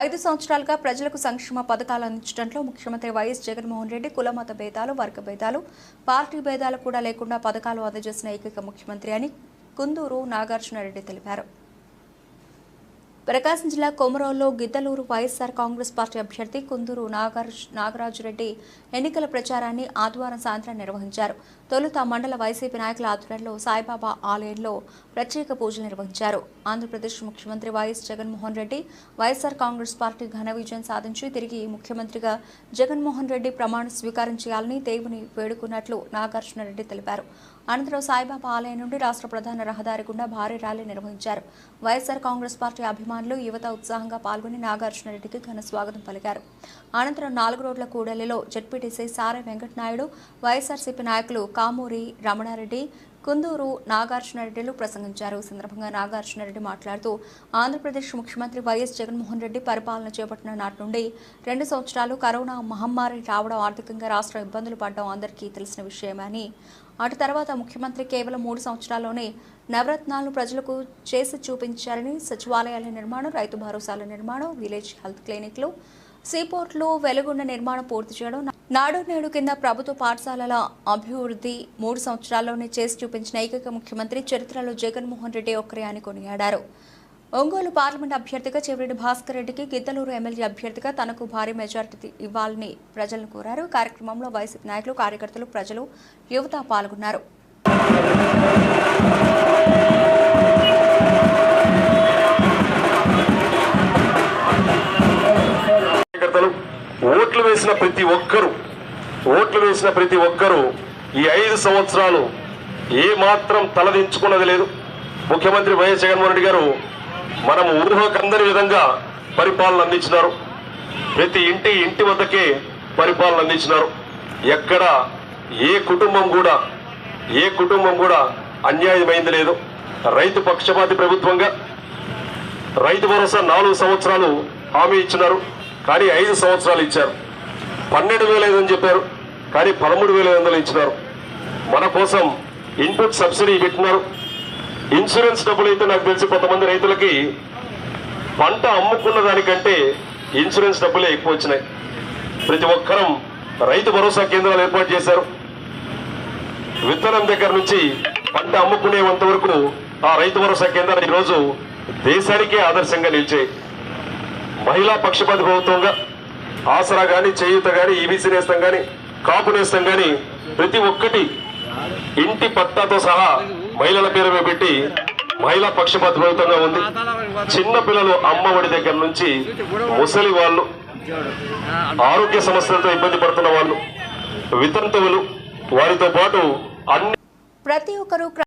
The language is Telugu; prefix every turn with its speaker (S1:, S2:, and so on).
S1: ఐదు సంవత్సరాలుగా ప్రజలకు సంక్షేమ పథకాలు అందించడంలో ముఖ్యమంత్రి వైఎస్ జగన్మోహన్ రెడ్డి కులమత భేదాలు వర్గ భేదాలు పార్టీ భేదాలు కూడా లేకుండా పథకాలు అందజేసిన ఏకైక ముఖ్యమంత్రి అని కుందూరు నాగార్జునరెడ్డి తెలిపారు. ప్రకాశం జిల్లా కొమరోల్లో గిద్దలూరు వైఎస్ఆర్ కాంగ్రెస్ పార్టీ అభ్యర్థి కుందూరు నాగరాజురెడ్డి ఎన్నికల ప్రచారాన్ని ఆదివారం సాయంత్రం నిర్వహించారు. తొలుత మండల వైసీపీ నాయకుల ఆధ్వర్యంలో సాయిబాబా ఆలయంలో ప్రత్యేక పూజలు నిర్వహించారు. ఆంధ్రప్రదేశ్ ముఖ్యమంత్రి YS Jaganmohan Reddy YSR Congress party ఘన విజయం సాధించి తిరిగి ముఖ్యమంత్రిగా జగన్మోహన్ రెడ్డి ప్రమాణ స్వీకారం చేయాలని దేవుని వేడుకున్నట్లు నాగార్జునరెడ్డి తెలిపారు. అనంతరం సాయిబాబా ఆలయం నుండి రాష్ట్ర ప్రధాన రహదారి గుండా భారీ ర్యాలీ నిర్వహించారు. వైఎస్ఆర్ కాంగ్రెస్ పార్టీ అభిమానులు యువత ఉత్సాహంగా పాల్గొని నాగార్జునరెడ్డికి ఘన స్వాగతం పలికారు. అనంతరం నాలుగు రోడ్ల కూడలిలో జడ్పీటీసీ సారే వెంకటనాయుడు వైఎస్ఆర్సీపీ నాయకులు కామూరి రమణారెడ్డి కుందూరు నాగార్జునరెడ్డిలు ప్రసంగించారు. ఈ సందర్భంగా నాగార్జునరెడ్డి మాట్లాడుతూ ఆంధ్రప్రదేశ్ ముఖ్యమంత్రి వైఎస్ జగన్మోహన్ రెడ్డి పరిపాలన చేపట్టిన నాటి నుండి రెండు సంవత్సరాలు కరోనా మహమ్మారి రావడం ఆర్థికంగా రాష్ట్రం ఇబ్బందులు పడడం అందరికీ తెలిసిన విషయమని అటు తర్వాత ముఖ్యమంత్రి కేవలం మూడు సంవత్సరాల్లోనే నవరత్నాలు ప్రజలకు చేసి చూపించారని సచివాలయాల నిర్మాణం రైతు భరోసాల నిర్మాణం విలేజ్ హెల్త్ క్లినిక్లు సీపోర్ట్లు వెలుగుండ నిర్మాణం పూర్తి చేయడం నాడు నేడు కింద ప్రభుత్వ పాఠశాలల అభివృద్ధి మూడు సంవత్సరాల్లోనే చేసి చూపించిన ఏకైక ముఖ్యమంత్రి చరిత్రలో జగన్మోహన్ రెడ్డి ఒక్కరే అని కొనియాడారు. ఒంగోలు పార్లమెంట్ అభ్యర్థిగా చెవిరెడ్డి భాస్కర్ రెడ్డికి గిద్దలూరు ఎమ్మెల్యే అభ్యర్థిగా తనకు భారీ మెజార్టీ ఇవ్వాలని ప్రజలను కోరారు. కార్యక్రమంలో వైసీపీ నాయకులు కార్యకర్తలు ప్రజలు యువత పాల్గొన్నారు.
S2: ఓట్లు వేసిన ప్రతి ఒక్కరు ఓట్లు వేసిన ప్రతి ఒక్కరూ ఈ ఐదు సంవత్సరాలు ఏ మాత్రం తలదించుకున్నది లేదు. ముఖ్యమంత్రి వైఎస్ జగన్మోహన్ రెడ్డి గారు మనం ఊహకందని విధంగా పరిపాలన అందించినారు. ప్రతి ఇంటి ఇంటి వద్దకే పరిపాలన అందించినారు. ఎక్కడ ఏ కుటుంబం కూడా ఏ కుటుంబం కూడా అన్యాయమైంది లేదు. రైతు పక్షపాతి ప్రభుత్వంగా రైతు భరోసా నాలుగు సంవత్సరాలు హామీ ఇచ్చినారు. కానీ ఐదు సంవత్సరాలు ఇచ్చారు. పన్నెండు వేల ఐదు అని చెప్పారు. కానీ పదమూడు వేల ఐదు వందలు ఇచ్చినారు. మన కోసం ఇన్పుట్ సబ్సిడీ పెట్టినారు. ఇన్సూరెన్స్ డబ్బులు అయితే నాకు తెలిసి కొంతమంది రైతులకి పంట అమ్ముకున్న దానికంటే ఇన్సూరెన్స్ డబ్బులే ఎక్కువ వచ్చినాయి. ప్రతి ఒక్కరం రైతు భరోసా కేంద్రాలు ఏర్పాటు చేశారు. విత్తనం దగ్గర నుంచి పంట అమ్ముకునేంత వరకు ఆ రైతు భరోసా కేంద్రాలు ఈరోజు దేశానికే ఆదర్శంగా నిలిచాయి. మహిళా పక్షపాత ప్రభుత్వంగా ఆసరా కానీ చేయూత కానీ ఈబీసీ నేస్తం కానీ కాపు నేస్తం కానీ ప్రతి ఒక్కటి ఇంటి పట్టాతో సహా మహిళల పేరు మీద పెట్టి మహిళా పక్షపాత ప్రభుత్వంగా ఉంది. చిన్న పిల్లలు అమ్మఒడి దగ్గర నుంచి ముసలి వాళ్ళు ఆరోగ్య సమస్యలతో ఇబ్బంది పడుతున్న వాళ్ళు వితంతువులు వారితో పాటు అన్ని
S1: ప్రతి ఒక్కరూ